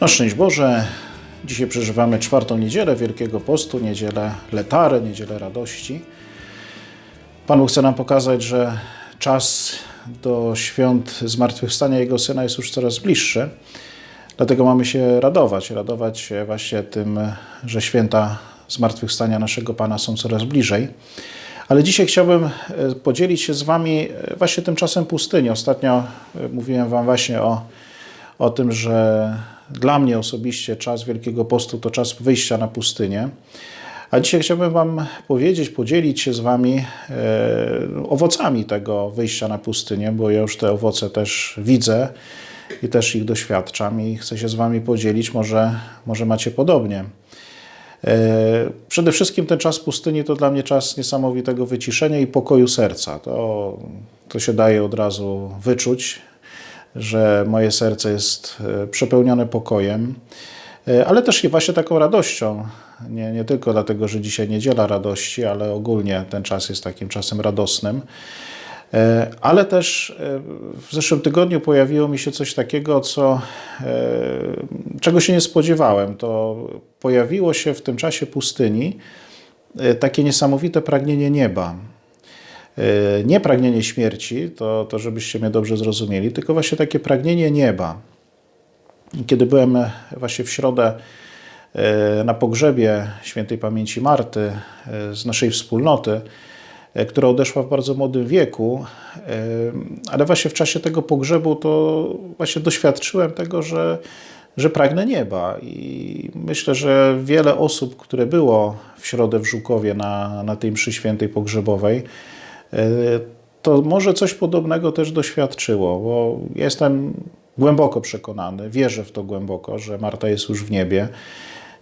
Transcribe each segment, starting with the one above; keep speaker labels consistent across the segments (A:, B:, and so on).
A: No szczęść Boże, dzisiaj przeżywamy czwartą niedzielę Wielkiego Postu, niedzielę Letary, niedzielę radości. Pan chce nam pokazać, że czas do świąt Zmartwychwstania Jego Syna jest już coraz bliższy. Dlatego mamy się radować, radować się właśnie tym, że święta Zmartwychwstania naszego Pana są coraz bliżej. Ale dzisiaj chciałbym e, podzielić się z Wami e, właśnie tym czasem pustyni. Ostatnio e, mówiłem Wam właśnie o, o tym, że dla mnie osobiście czas Wielkiego Postu to czas wyjścia na pustynię. A dzisiaj chciałbym Wam powiedzieć, podzielić się z Wami e, owocami tego wyjścia na pustynię, bo ja już te owoce też widzę i też ich doświadczam i chcę się z Wami podzielić. Może, może macie podobnie. E, Przede wszystkim ten czas pustyni to dla mnie czas niesamowitego wyciszenia i pokoju serca. To, to się daje od razu wyczuć, że moje serce jest e, przepełnione pokojem, e, ale też i właśnie taką radością. Nie, nie tylko dlatego, że dzisiaj niedziela radości, ale ogólnie ten czas jest takim czasem radosnym. E, Ale też w zeszłym tygodniu pojawiło mi się coś takiego, co, czego się nie spodziewałem. To pojawiło się w tym czasie pustyni takie niesamowite pragnienie nieba. E, Nie pragnienie śmierci, to, to żebyście mnie dobrze zrozumieli, tylko właśnie takie pragnienie nieba. Kiedy byłem właśnie w środę e, na pogrzebie świętej pamięci Marty e, z naszej wspólnoty, która odeszła w bardzo młodym wieku, ale właśnie w czasie tego pogrzebu to właśnie doświadczyłem tego, że, że pragnę nieba i myślę, że wiele osób, które było w środę w Żukowie na, na tej mszy świętej pogrzebowej, to może coś podobnego też doświadczyło, bo jestem głęboko przekonany, wierzę w to głęboko, że Marta jest już w niebie.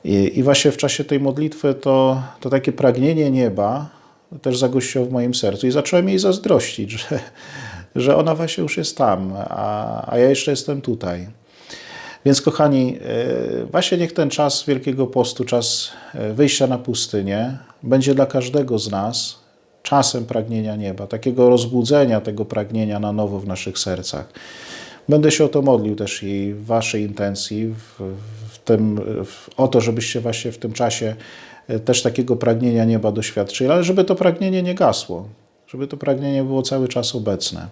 A: I, i właśnie w czasie tej modlitwy to, to takie pragnienie nieba też zagościło w moim sercu i zacząłem jej zazdrościć, że, że ona właśnie już jest tam, a, a ja jeszcze jestem tutaj. Więc kochani, e, właśnie niech ten czas Wielkiego Postu, czas e, wyjścia na pustynię, będzie dla każdego z nas czasem pragnienia nieba, takiego rozbudzenia tego pragnienia na nowo w naszych sercach. Będę się o to modlił też i w Waszej intencji, w, w tym, w, o to, żebyście właśnie w tym czasie e, też takiego pragnienia nieba doświadczyli, ale żeby to pragnienie nie gasło, żeby to pragnienie było cały czas obecne.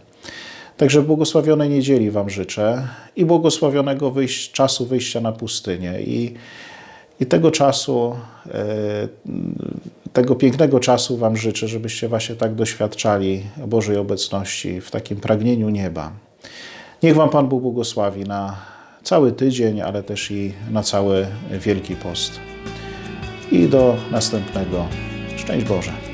A: Także błogosławionej niedzieli Wam życzę i błogosławionego czasu wyjścia na pustynię i, i tego czasu, e, tego pięknego czasu Wam życzę, żebyście właśnie tak doświadczali Bożej obecności w takim pragnieniu nieba. Niech Wam Pan Bóg błogosławi na cały tydzień, ale też i na cały Wielki Post. I do następnego. Szczęść Boże.